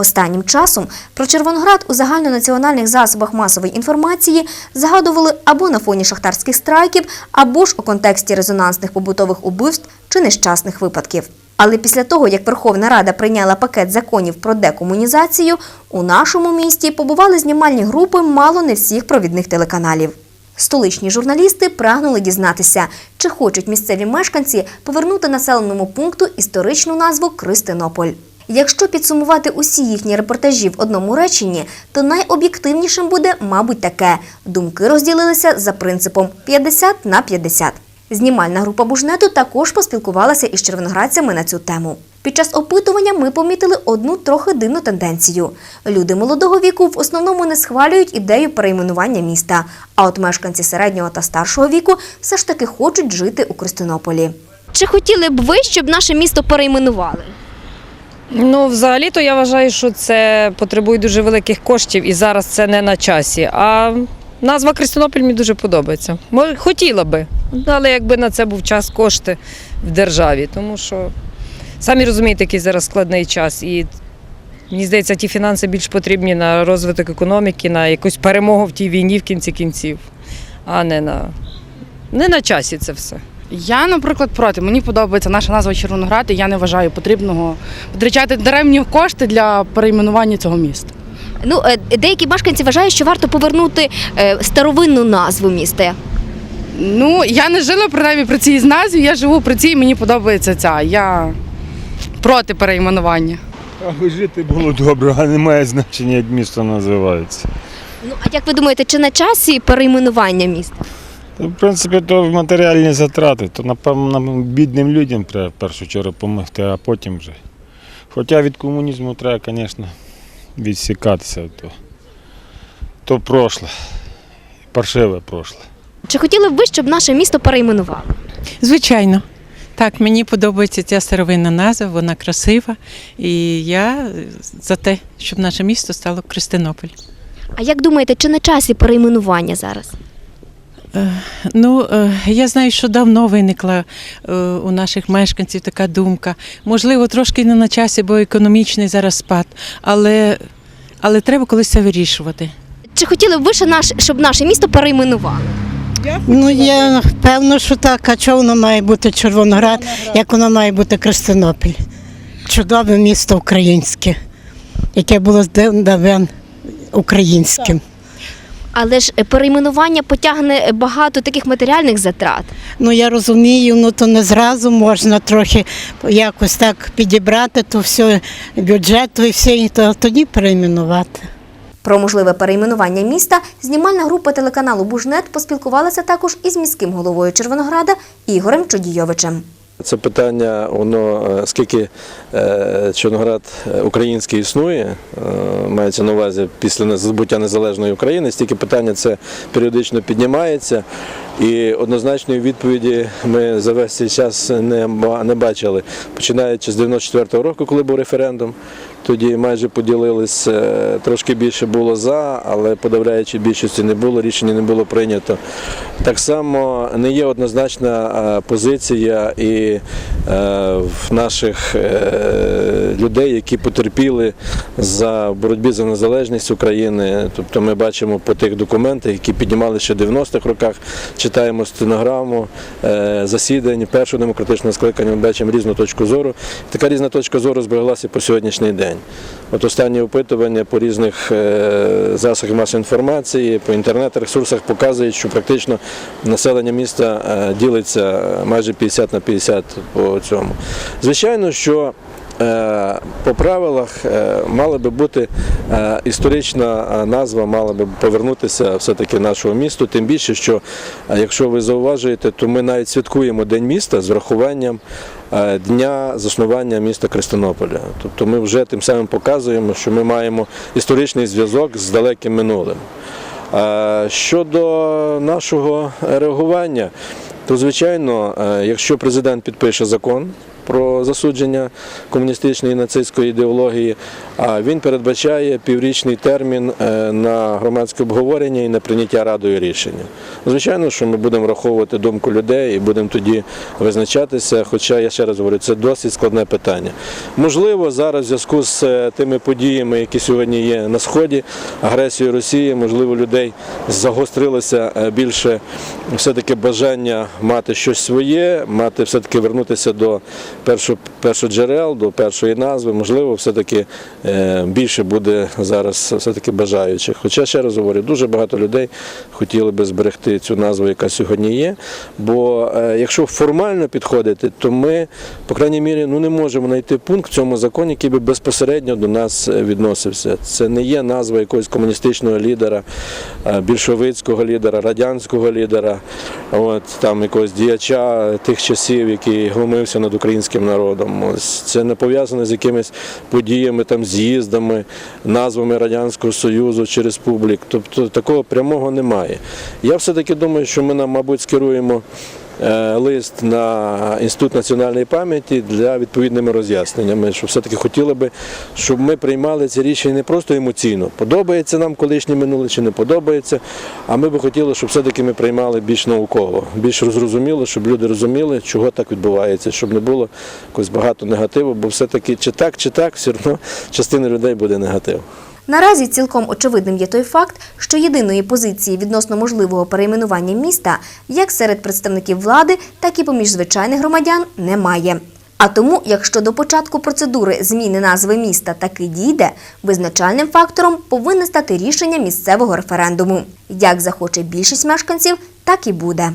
Останнім часом про Червоноград у загальнонаціональних засобах масової інформації згадували або на фоні шахтарських страйків, або ж у контексті резонансних побутових убивств чи нещасних випадків. Але після того, як Верховна Рада прийняла пакет законів про декомунізацію, у нашому місті побували знімальні групи мало не всіх провідних телеканалів. Столичні журналісти прагнули дізнатися, чи хочуть місцеві мешканці повернути населеному пункту історичну назву Кристинополь. Якщо підсумувати усі їхні репортажі в одному реченні, то найоб'єктивнішим буде, мабуть, таке: думки розділилися за принципом 50 на 50. Знімальна група Бужнету також поспілкувалася із червоноградцями на цю тему. Під час опитування ми помітили одну трохи дивну тенденцію. Люди молодого віку в основному не схвалюють ідею перейменування міста. А от мешканці середнього та старшого віку все ж таки хочуть жити у Кристинополі. Чи хотіли б ви, щоб наше місто перейменували? Ну, взагалі-то я вважаю, що це потребує дуже великих коштів і зараз це не на часі. А назва Кристинопіль мені дуже подобається. Може, хотіла би, але якби на це був час кошти в державі, тому що самі розумієте, який зараз складний час. І мені здається, ті фінанси більш потрібні на розвиток економіки, на якусь перемогу в тій війні в кінці кінців, а не на, не на часі це все. Я, наприклад, проти. Мені подобається наша назва Червоноград, і я не вважаю потрібного витрачати даремні кошти для перейменування цього міста. Ну, е, деякі мешканці вважають, що варто повернути е, старовинну назву міста. Ну, я не жила принаймні при цій назві, я живу при цій, і мені подобається ця. Я проти перейменування. Аби жити було добре, а немає значення, як місто називається. Ну, а як ви думаєте, чи на часі перейменування міста? Та, В принципі, то матеріальні затрати, то напевно бідним людям треба в першу чергу допомогти, а потім вже. Хоча від комунізму треба, звісно, відсікатися, то, то прошле, паршиве прошле. Чи хотіли б ви, щоб наше місто перейменували? Звичайно. Так, мені подобається ця старовинна назва, вона красива. І я за те, щоб наше місто стало Кристинополь. А як думаєте, чи на часі перейменування зараз? Ну, е, я знаю, що давно виникла е, у наших мешканців така думка. Можливо, трошки не на часі, бо економічний зараз спад, але, але треба колись це вирішувати. Чи хотіли б ви, що наш, щоб наше місто перейменували? Ну, я певно, що так. А чого воно має бути Червоноград, як воно має бути Кристинопіль? Чудове місто українське, яке було з давен українським. Але ж е, перейменування потягне багато таких матеріальних затрат. Ну я розумію, ну то не зразу можна трохи якось так підібрати, то все бюджету і все, і то тоді перейменувати. Про можливе перейменування міста знімальна група телеканалу Бужнет поспілкувалася також із міським головою Червонограда Ігорем Чудійовичем. Це питання, воно е, скільки е, Чорноград е, український існує, мається на увазі після забуття незалежної України, стільки питання це періодично піднімається. І однозначної відповіді ми за весь цей час не бачили. Починаючи з 94-го року, коли був референдум, тоді майже поділились, е, трошки більше було за, але подавляючи більшості не було, рішення не було прийнято. Так само не є однозначна е, позиція і е, в наших людей, які потерпіли за боротьбі за незалежність України. Тобто ми бачимо по тих документах, які піднімали ще в 90-х роках, читаємо стенограму засідань першого демократичного скликання, ми бачимо різну точку зору. Така різна точка зору збереглася по сьогоднішній день. От останні опитування по різних е, засобах масової інформації, по інтернет-ресурсах показують, що практично населення міста е, ділиться майже 50 на 50 по цьому. Звичайно, що по правилах е, мала би бути е, історична е, назва, мала би повернутися все-таки нашого місту. Тим більше, що е, якщо ви зауважуєте, то ми навіть святкуємо День міста з врахуванням е, дня заснування міста Кристинополя. Тобто ми вже тим самим показуємо, що ми маємо історичний зв'язок з далеким минулим. Е, Щодо нашого реагування, то звичайно, е, якщо президент підпише закон про засудження комуністичної і нацистської ідеології, він передбачає піврічний термін е, на громадське обговорення і на прийняття радою рішення. Звичайно, що ми будемо враховувати думку людей і будемо тоді визначатися. Хоча я ще раз говорю, це досить складне питання. Можливо, зараз в зв'язку з е, тими подіями, які сьогодні є на сході, агресією Росії, можливо, людей загострилося більше все-таки бажання мати щось своє, мати все-таки вернутися до першого першоджерел, до першої назви. Можливо, все-таки е, більше буде зараз все-таки бажаючих. Хоча ще раз говорю, дуже багато людей хотіли би зберегти цю назву, яка сьогодні є. Бо е, якщо формально підходити, то ми, по крайній мірі, ну не можемо знайти пункт в цьому законі, який би безпосередньо до нас е, відносився. Це не є назва якогось комуністичного лідера, більшовицького лідера, радянського лідера, от там якогось діяча тих часів, який глумився над українським народом. Ось це не пов'язане з якимись подіями, там з'їздами, назвами Радянського Союзу чи республік. Тобто такого прямого немає. Я все-таки думаю, що ми мабуть, скеруємо лист на інститут національної пам'яті для відповідними роз'ясненнями, що все-таки хотіли би, щоб ми приймали це рішення не просто емоційно, подобається нам колишнє минуле чи не подобається. А ми би хотіли, щоб все-таки ми приймали більш науково, більш зрозуміло, щоб люди розуміли, чого так відбувається, щоб не було якось багато негативу, бо все-таки чи так, чи так, все одно частина людей буде негатив. Наразі цілком очевидним є той факт, що єдиної позиції відносно можливого перейменування міста як серед представників влади, так і поміж звичайних громадян немає. А тому, якщо до початку процедури зміни назви міста таки дійде, визначальним фактором повинне стати рішення місцевого референдуму. Як захоче більшість мешканців, так і буде.